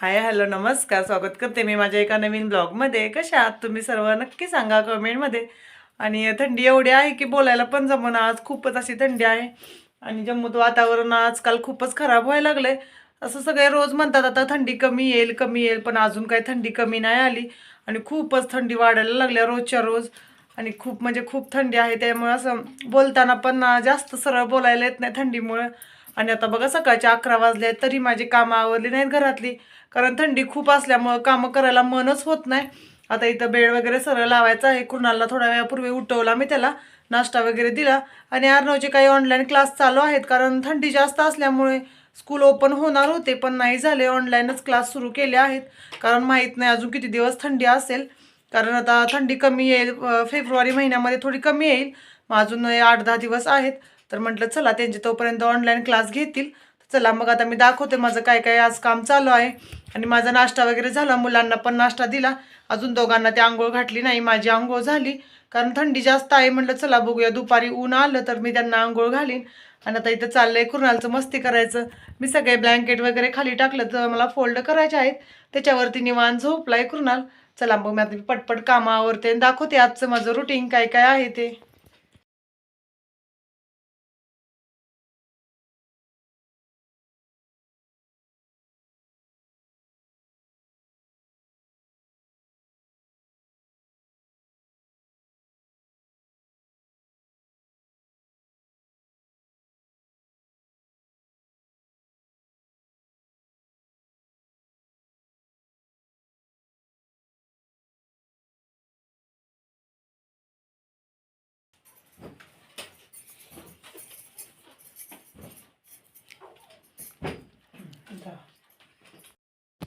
Hi hello नमस्कार. स्वागत करते मी माझ्या एका नवीन ब्लॉगमध्ये. कशा आहात तुम्ही सर्व? नक्की सांगा कमेंटमध्ये. आणि थंडी एवढी आहे की बोलायला पण जमना. आज खूपच अशी थंडी आहे. आणि जम्मूत वातावरण आजकाल खूपच खराब व्हायला लागले असं सगळे रोज म्हणतात आता थंडी कमी येईल कमी येईल पण अजून काही थंडी कमी नाही आली. आणि खूपच थंडी वाढायला लागल्या रोजच्या रोज. आणि खूप म्हणजे खूप थंडी आहे. त्यामुळे असं बोलताना पण जास्त सरळ बोलायला येत नाही थंडीमुळं. आणि आता बघा सकाळचे अकरा वाजले आहेत तरी माझी कामं आवरली नाहीत घरातली. कारण थंडी खूप असल्यामुळं कामं करायला मनच होत नाही. आता इथं बेड वगैरे सरळ लावायचा आहे. कुणाला थोड्या वेळापूर्वी उठवला मी त्याला नाश्ता वगैरे दिला. आणि अर्णवचे काही ऑनलाईन क्लास चालू आहेत. कारण थंडी जास्त असल्यामुळे स्कूल ओपन होणार होते पण नाही झाले. ऑनलाईनच क्लास सुरू केले आहेत. कारण माहीत नाही अजून किती दिवस थंडी असेल. कारण आता थंडी कमी येईल. फेब्रुवारी महिन्यामध्ये थोडी कमी येईल. मग अजून आठ दहा दिवस आहेत. तर म्हटलं चला त्यांचे तोपर्यंत ऑनलाईन क्लास घेतील. चला मग आता मी दाखवते माझं काय काय आज काम चालू आहे. आणि माझा नाश्ता वगैरे झाला. मुलांना पण नाश्ता दिला. अजून दोघांना ते आंघोळ घातली नाही. माझी आंघोळ झाली. कारण थंडी जास्त आहे. म्हटलं चला बघूया. दुपारी ऊन आलं तर मी त्यांना आंघोळ घालीन. आणि आता इथं चाललंय कुणालचं मस्ती करायचं. मी सगळे ब्लँकेट वगैरे खाली टाकलं तर मला फोल्ड करायचे आहेत. त्याच्यावरती निवांत झोपलाय कुणाल. चला मग मी आता पटपट कामावरते आणि दाखवते आजचं माझं रुटीन काय काय आहे ते.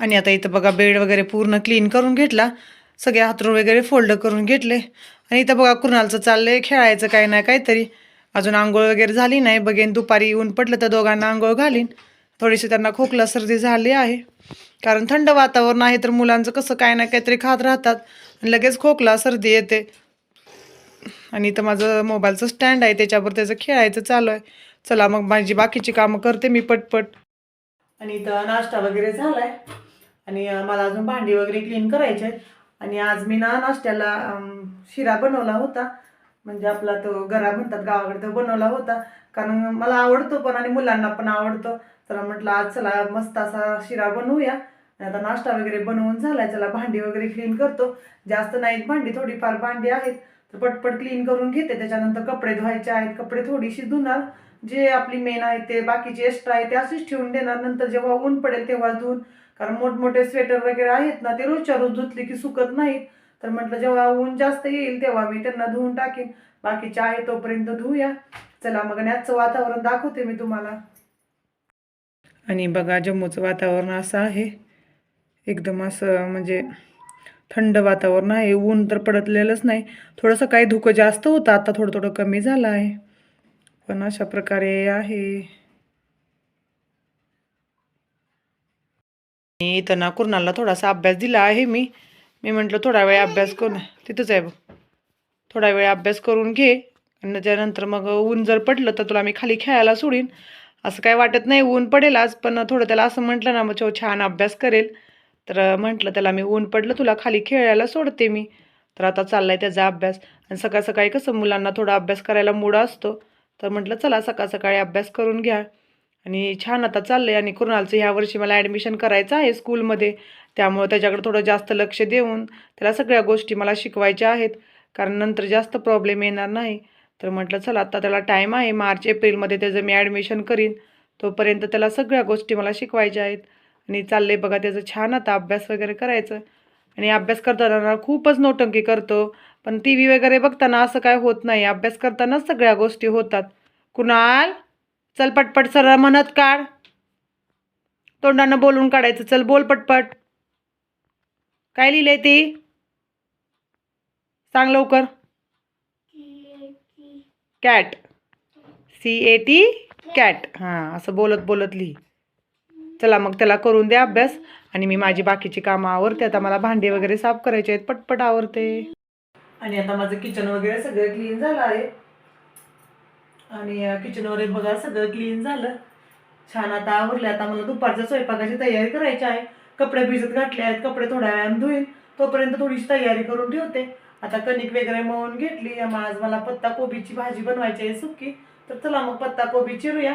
आणि आता इथं बघा बेड वगैरे पूर्ण क्लीन करून घेतला. सगळे हातरून वगैरे फोल्ड करून घेतले. आणि इथं बघा कुणालचं चाललंय खेळायचं काय नाही काहीतरी. अजून आंघोळ वगैरे झाली नाही. बघेन दुपारी ऊन पडलं तर दोघांना आंघोळ घालीन. थोडीशी त्यांना खोकला सर्दी झाली आहे. कारण थंड वातावरण आहे तर मुलांचं कसं काय ना काहीतरी खात राहतात. आणि लगेच खोकला सर्दी येते. आणि इथं माझं मोबाईलचं स्टँड आहे. त्याच्यावर त्याचं खेळायचं चालू आहे. चला मग माझी बाकीची कामं करते मी पटपट. आणि इथं नाश्ता वगैरे झाला आहे आणि मला अजून भांडी वगैरे क्लीन करायचे आहेत. आणि आज मी ना नाश्त्याला शिरा बनवला होता. म्हणजे आपला तो गरा म्हणतात गावाकडे तो बनवला होता. कारण मला आवडतो पण आणि मुलांना पण आवडतो. तर म्हटलं आज चला मस्त असा शिरा बनवूया. आणि आता नाश्ता वगैरे बनवून झालाय. चला भांडी वगैरे क्लीन करतो. जास्त नाहीत भांडी थोडीफार भांडी आहेत. तर पटपट क्लीन करून घेते. त्याच्यानंतर कपडे धुवायचे आहेत. कपडे थोडीशी धुणार. जे आपली मेन आहे ते बाकीचे एक्स्ट्रा आहे ते असेच ठेवून देणार. नंतर जेव्हा ऊन पडेल तेव्हा धुवून कारण मोठमोठे स्वेटर वगैरे आहेत ना ते रोजच्या रोज धुतले की सुकत नाहीत. तर म्हटलं जेव्हा ऊन जास्त येईल तेव्हा मी त्यांना धुवून टाकेन. बाकीचे आहे तोपर्यंत धुवूया चला मग आणि आजचं वातावरण दाखवते मी तुम्हाला. आणि बघा जम्मूचं वातावरण असं आहे. एकदम असं म्हणजे थंड वातावरण आहे. ऊन तर पडतलेलंच नाही. थोडंसं काही धुकं जास्त होतं. आता थोडं थोडं कमी झालं आहे. पण अशा प्रकारे आहे. आणि इथं ना थोडासा अभ्यास दिला आहे मी. मी म्हटलं थोडा वेळ अभ्यास करून तिथंच आहे बघ. थोडा वेळ अभ्यास करून घे. आणि त्यानंतर मग ऊन जर पडलं तर तुला मी खाली खेळायला सोडीन. असं काय वाटत नाही ऊन पडेल आज पण थोडं त्याला असं म्हटलं ना मग तो छान अभ्यास करेल. तर म्हटलं त्याला मी ऊन पडलं तुला खाली खेळायला सोडते मी. तर आता चाललाय त्याचा अभ्यास. आणि सकाळ सकाळी कसं मुलांना थोडा अभ्यास करायला मूड असतो. तर म्हटलं चला सकाळ सकाळी अभ्यास करून घ्या. आणि छान आता चाललं आहे आणि कुणालचं ह्या वर्षी मला ॲडमिशन करायचं आहे स्कूलमध्ये त्यामुळं त्याच्याकडे थोडं जास्त लक्ष देऊन त्याला सगळ्या गोष्टी मला शिकवायच्या आहेत. कारण नंतर जास्त प्रॉब्लेम येणार नाही. तर म्हटलं चला आता त्याला टाईम आहे. मार्च एप्रिलमध्ये त्याचं मी ॲडमिशन करीन. तोपर्यंत त्याला सगळ्या गोष्टी मला शिकवायच्या आहेत. आणि चाललंय बघा त्याचं छान आता अभ्यास वगैरे करायचं. आणि अभ्यास करताना खूपच नोटंकी करतो. पण टी व्ही वगैरे बघताना असं काय होत नाही. अभ्यास करतानाच सगळ्या गोष्टी होतात. कुणाल? चल पटपट सरळ म्हणत काढ. तोंडानं बोलून काढायचं. चल बोल पटपट. काय लिहिलंय ती? सांग लवकर. Cat. C A T cat. हां असं बोलत बोलत लिही. चला मग त्याला करून द्या अभ्यास. आणि मी माझी बाकीची कामं आवरते. आता मला भांडे वगैरे साफ करायचे आहेत. पटपट आवरते. आणि आता माझं किचन वगैरे सगळं क्लीन झालं आहे. आणि किचन वगैरे बघा सगळं क्लीन झालं. छान आता आवरलं आता मला दुपारच्या स्वयंपाकाची तयारी करायची आहे. कपडे भिजत घातले आहेत. कपडे थोड्या वेळानं धुईन. तोपर्यंत थोडीशी तयारी करून ठेवते. आता कणिक वगैरे मळून घेतली. मग आज मला पत्ता कोबीची भाजी बनवायची आहे सुकी. तर चला मग पत्ता कोबी चिरूया.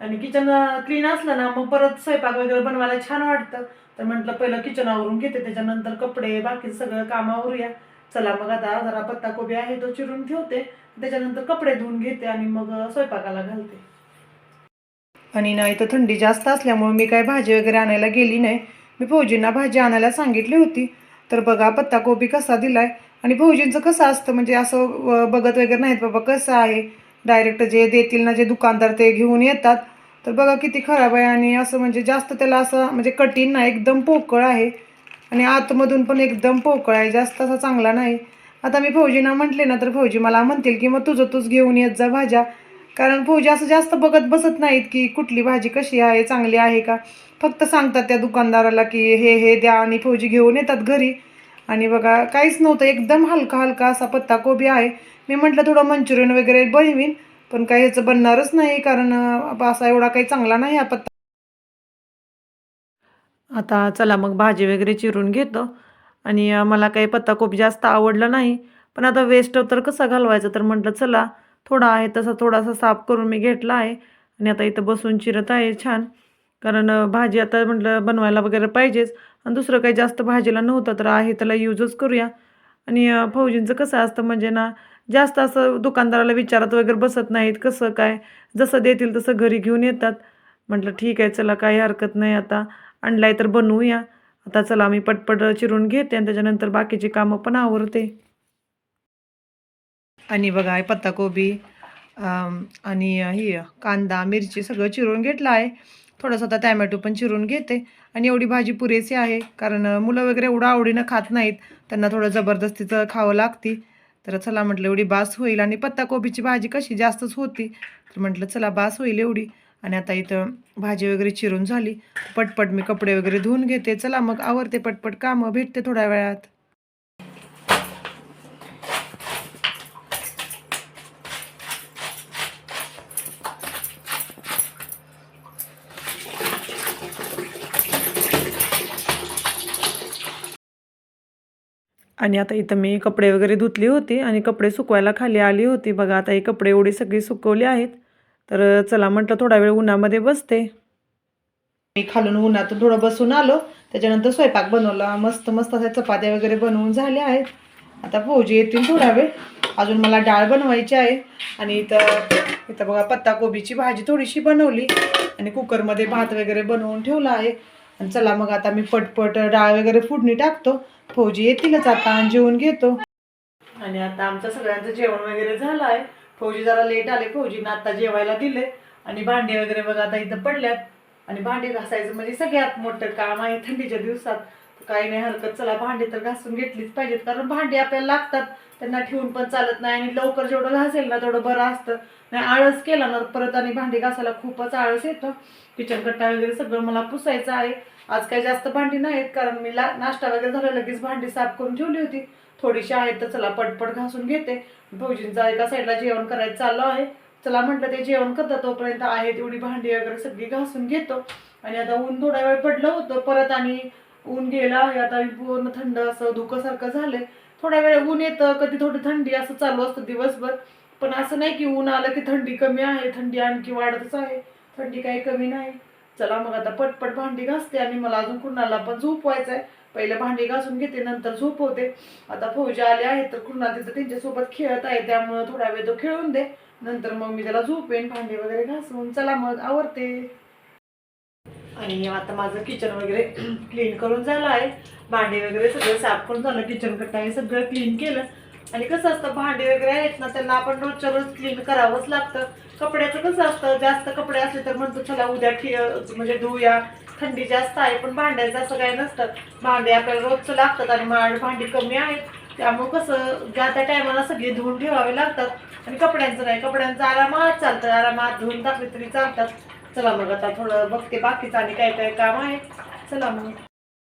आणि किचन क्लीन असलं ना मग परत स्वयंपाक वगैरे बनवायला छान वाटतं. तर म्हटलं पहिलं किचन आवरून घेते. त्याच्यानंतर कपडे बाकी सगळं काम आवरूया. चला मग आता जरा पत्ता कोबी आहे तो चिरून ठेवते. त्याच्यानंतर कपडे धुवून घेते आणि मग स्वयंपाकाला घालते. आणि नाही तर थंडी जास्त असल्यामुळे मी काय भाजी वगैरे आणायला गेली नाही. मी फौजींना भाजी आणायला सांगितली होती. तर बघा पत्ता कोबी कसा दिलाय आणि फौजींचं कसं असतं? म्हणजे असं बघत वगैरे नाहीत बाबा कसं आहे? डायरेक्ट जे देतील ना जे दुकानदार ते घेऊन येतात. तर बघा किती खराब आहे आणि असं म्हणजे जास्त त्याला असं म्हणजे कठीण नाही एकदम पोकळ आहे. आणि आतमधून पण एकदम पोकळ आहे जास्त असा चांगला नाही. आता मी फौजींना म्हटले ना तर फौजी मला म्हणतील की मग तुझं तूच घेऊन येत जा भाज्या. कारण फौजी असं जास्त बघत बसत नाहीत की कुठली भाजी कशी आहे चांगली आहे का. फक्त सांगतात त्या दुकानदाराला की हे हे द्या. आणि फौजी घेऊन येतात घरी. आणि बघा काहीच नव्हतं एकदम हलका हलका असा पत्ता कोबी आहे. मी म्हटलं थोडं मंचुरियन वगैरे बनवीन. पण काही ह्याचं बनणारच नाही कारण असा एवढा काही चांगला नाही हा पत्ता. आता चला मग भाजी वगैरे चिरून घेतो. आणि मला काही पत्ताकोबी जास्त आवडलं नाही. पण आता वेस्ट तर कसं घालवायचं? तर म्हटलं चला थोडा आहे तसा थोडासा साफ करून मी घेतला आहे. आणि आता इथं बसून चिरत आहे छान. कारण भाजी आता म्हटलं बनवायला वगैरे पाहिजेच. आणि दुसरं काही जास्त भाजीला नव्हतं तर आहे त्याला यूजच करूया. आणि फौजींचं कसं असतं म्हणजे ना जास्त असं दुकानदाराला विचारत वगैरे बसत नाहीत कसं काय? जसं देतील तसं घरी घेऊन येतात. म्हटलं ठीक आहे चला काही हरकत नाही आता. आणलाय तर बनवूया. आता चला मी पटपट चिरून घेते आणि त्याच्यानंतर बाकीची कामं पण आवरते. आणि बघा आहे पत्ताकोबी आणि ही कांदा मिरची सगळं चिरून घेतलं आहे. थोडंसं आता टॅमॅटो पण चिरून घेते. आणि एवढी भाजी पुरेशी आहे कारण मुलं वगैरे एवढं आवडीनं खात नाहीत. त्यांना थोडं जबरदस्तीचं खावं लागते. तर चला म्हटलं एवढी बास होईल. आणि पत्ताकोबीची भाजी कशी जास्तच होती. तर म्हटलं चला बास होईल एवढी. आणि आता इथं भाजी वगैरे चिरून झाली. पटपट मी कपडे वगैरे धुवून घेते. चला मग आवरते पटपट कामं. भेटते थोड्या वेळात. आणि आता इथं मी कपडे वगैरे धुतली होती आणि कपडे सुकवायला खाली आली होती. बघा आता हे कपडे एवढी सगळी सुकवली आहेत. तर चला म्हटलं थोडा वेळ उन्हामध्ये बसते. मी खालून उन्हातून थोडं बसून आलो. त्याच्यानंतर स्वयंपाक बनवला. मस्त मस्त अशा चपात्या वगैरे बनवून झाल्या आहेत. आता फौजी येतील थोडा वेळ. अजून मला डाळ बनवायची आहे. आणि इथं इथं बघा पत्ताकोबीची भाजी थोडीशी बनवली. आणि कुकरमध्ये भात वगैरे बनवून ठेवला आहे. आणि चला मग आता मी पटपट डाळ वगैरे फोडणी टाकतो. फौजी येतीलच आता. आणि घेतो. आणि आता आमचं सगळ्यांचं जेवण वगैरे झालं आहे. फौजी जरा लेट आले. फौजींना आता जेवायला दिले आणि भांडे वगैरे बघा आता इथं पडल्यात. आणि भांडे घासायचं म्हणजे सगळ्यात मोठं काम आहे थंडीच्या दिवसात. काही नाही हरकत चला भांडे तर घासून घेतलीच पाहिजेत. कारण भांडे आपल्याला लागतात. त्यांना ठेवून पण चालत नाही आणि लवकर जेवढं घासेल ना तेवढं बरं असतं. नाही आळस केला ना परत आणि भांडी घासायला खूपच आळस येतो. किचन कट्टा वगैरे सगळं मला पुसायचं आहे. आज काही जास्त भांडी नाहीत कारण मी ला नाश्ता वगैरे झाला लगेच भांडी साफ करून ठेवली होती. थोडीशी आहेत तर चला पटपट घासून घेते. भाऊजींचा एका साईडला जेवण करायचं चाललं आहे. चला म्हटलं ते जेवण करतात तोपर्यंत आहे तेवढी भांडी वगैरे सगळी घासून घेतो. आणि आता ऊन थोडा वेळ पडलं होतं परत आणि ऊन गेलं आहे. आता पूर्ण थंड असं धुकंसारखं झालंय. थोड्या वेळ ऊन येतं कधी थोडी थंडी असं चालू असतं दिवसभर. पण असं नाही की ऊन आलं की थंडी कमी आहे थंडी आणखी वाढतच आहे. थंडी काही कमी नाही. चला मग आता पटपट भांडी घासते आणि मला अजून कुणाला पण झोपवायचं आहे पहिले भांडी घासून घेते नंतर झोपवते. आता फौजा आले आहेत तर कृणा तिथं त्यांच्यासोबत खेळत आहे त्यामुळे थोडा वेळ तो खेळून दे. नंतर मग मी त्याला झोपेन भांडे वगैरे घासून. चला मग आवडते आणि आता माझं किचन वगैरे क्लीन करून झालं आहे. भांडे वगैरे सगळं साफ करून झालं. किचन कट्टा हे सगळं क्लीन केलं. आणि कसं असतं भांडे वगैरे आहेत ना त्यांना आपण रोजच्या रोज क्लीन करावंच लागतं. कपड्याचं कसं असतं? जास्त कपडे असले तर म्हणतो चला उद्या ठि म्हणजे धुया. थंडी जास्त आहे पण भांड्याचं असं काही नसतं. भांडे आपल्याला रोजचं लागतात आणि माड भांडी कमी आहेत. त्यामुळे कसं ज्या त्या टायमाला सगळी धुवून ठेवावे लागतात. आणि कपड्यांचं नाही कपड्यांचं आरामात चालतं. आरामात धुवून टाकले तरी चालतात. चला मग आता थोडं बघते बाकीचं आणि काय काय काम आहे. चला मग.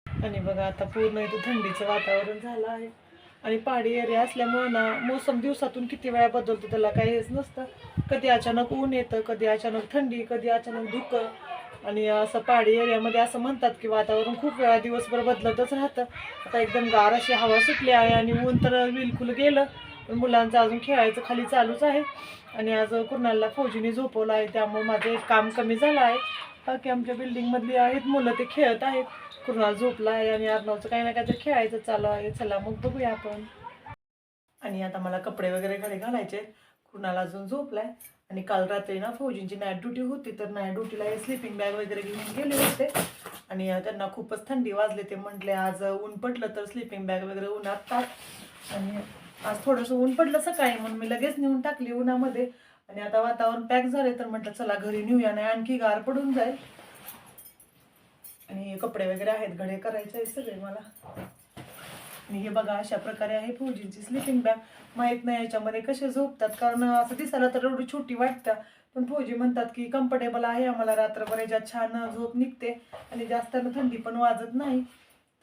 आणि बघा आता पूर्ण इथं थंडीचं वातावरण झालं आहे. आणि पहाडी एरिया असल्यामुळं ना मोसम दिवसातून किती वेळा बदलतो त्याला काही हेच नसतं. कधी अचानक ऊन येतं कधी अचानक थंडी कधी अचानक धुकं. आणि असं पहाडी एरियामध्ये असं म्हणतात की वातावरण खूप वेळा दिवसभर बदलतच राहतं. आता एकदम गार अशी हवा सुटली आहे आणि ऊन तर बिलकुल गेलं. पण मुलांचं अजून खेळायचं खाली चालूच आहे. आणि आज कुणाला फौजीने झोपवलं आहे त्यामुळे माझं एक काम कमी झालं आहे. बाकी आमच्या बिल्डिंगमधली आहेत मुलं ते खेळत आहेत. कुणाल झोपला आहे आणि अर्णवचं काही ना काहीतरी खेळायचं चालू आहे. चला मग बघूया आपण. आणि आता मला कपडे वगैरे घडे घालायचे कुणाला अजून झोपलाय? आणि काल रात्री ना फौजींची नाईट ड्युटी होती तर नाईट ड्युटीला हे स्लिपिंग बॅग वगैरे घेऊन गेले होते. आणि त्यांना खूपच थंडी वाजले ते म्हटले आज ऊन पडलं तर स्लिपिंग बॅग वगैरे उन्हात टाक. आणि आज थोडंसं ऊन पडलं सकाळी म्हणून मी लगेच नेऊन टाकली उन्हामध्ये. आणि आता वातावरण पॅक झाले तर म्हटलं चला घरी नेऊया. नाही आणखी गार पडून जाईल. आणि कपडे वगैरे आहेत घडे करायचे आहेत सगळे मला. आणि हे बघा अशा प्रकारे आहे फौजींची स्लीपिंग बॅग माहीत नाही याच्यामध्ये कसे झोपतात कारण असं दिसायला तर एवढी छोटी वाटतं. पण फौजी म्हणतात की कम्फर्टेबल आहे आम्हाला रात्रभर याच्यात छान झोप निघते. आणि जास्त थंडी पण वाजत नाही.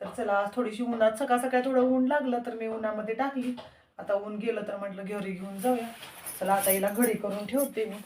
तर चला आज थोडीशी उन्हात सकाळ सकाळी थोडं ऊन लागलं तर मी उन्हामध्ये टाकली. आता ऊन गेलं तर म्हटलं घरी घेऊन जाऊया. चला आता हिला घडी करून ठेवते मी.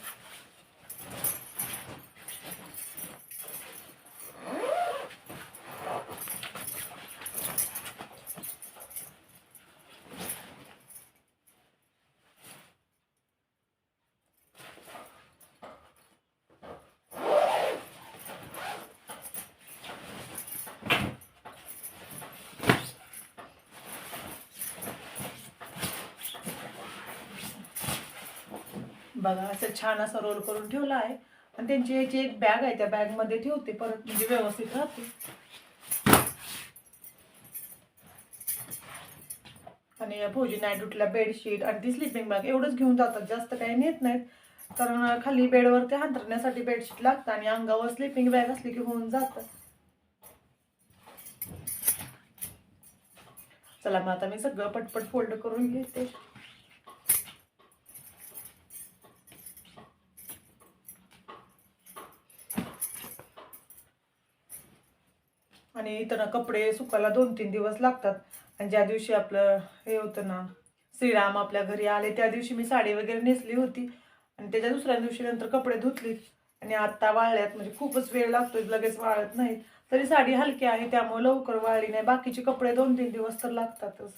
बघा असं छान असा रोल करून ठेवला आहे. आणि त्यांची याची एक बॅग आहे त्या बॅगमध्ये ठेवते परत म्हणजे व्यवस्थित राहते. आणि फौजी नाईट उठल्या बेडशीट आणि ती स्लिपिंग बॅग एवढंच घेऊन जातात जास्त काही नेत नाहीत. कारण खाली बेडवर ते हांतरण्यासाठी बेडशीट लागतं आणि अंगावर स्लिपिंग बॅग असली की होऊन जातं. चला मग आता मी सगळं पटपट फोल्ड करून घेते. आणि इथं ना कपडे सुकायला दोन तीन दिवस लागतात. आणि ज्या दिवशी आपलं हे होतं ना श्रीराम आपल्या घरी आले त्या दिवशी मी साडी वगैरे नेसली होती. आणि त्याच्या दुसऱ्या दिवशी नंतर कपडे धुतलीत आणि आत्ता वाळल्यात म्हणजे खूपच वेळ लागतो लगेच वाळत नाही तरी साडी हलकी आहे त्यामुळे लवकर वाळली नाही. बाकीचे कपडे दोन तीन दिवस तर लागतातच.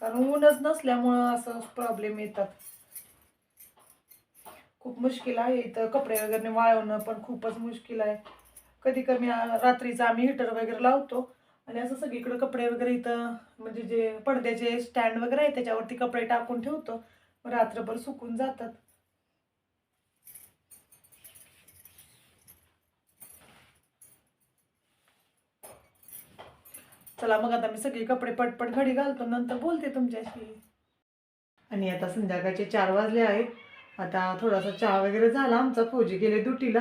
कारण ऊनच नसल्यामुळं असं प्रॉब्लेम येतात. खूप मुश्किल आहे इथं कपडे वगैरे वाळवणं पण खूपच मुश्किल आहे. कधी कमी रात्रीचा रात्रीचं आम्ही हिटर वगैरे लावतो. आणि असं सगळीकडे कपडे वगैरे इथं म्हणजे जे पडद्याचे स्टँड वगैरे आहे त्याच्यावरती कपडे टाकून ठेवतो. रात्रभर सुकून जातात. चला मग आता मी सगळे कपडे पटपट घडी घालतो नंतर बोलते तुमच्याशी. आणि आता संध्याकाळचे चार वाजले आहेत. आता थोडासा चहा वगैरे झाला आमचा फौजी गेले ड्युटीला.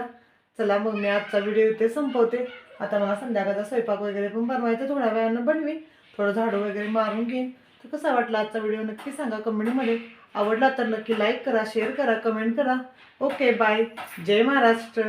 चला मग मी आजचा व्हिडिओ इथे संपवते. आता मला संध्याकाळचा स्वयंपाक वगैरे पण बनवायचा थोड्या वेळानं बनवी. थोडं झाडू वगैरे मारून घेईन. तर कसा वाटला आजचा व्हिडिओ नक्की सांगा कमेंटमध्ये. आवडला तर नक्की लाईक करा शेअर करा कमेंट करा. ओके बाय जय महाराष्ट्र.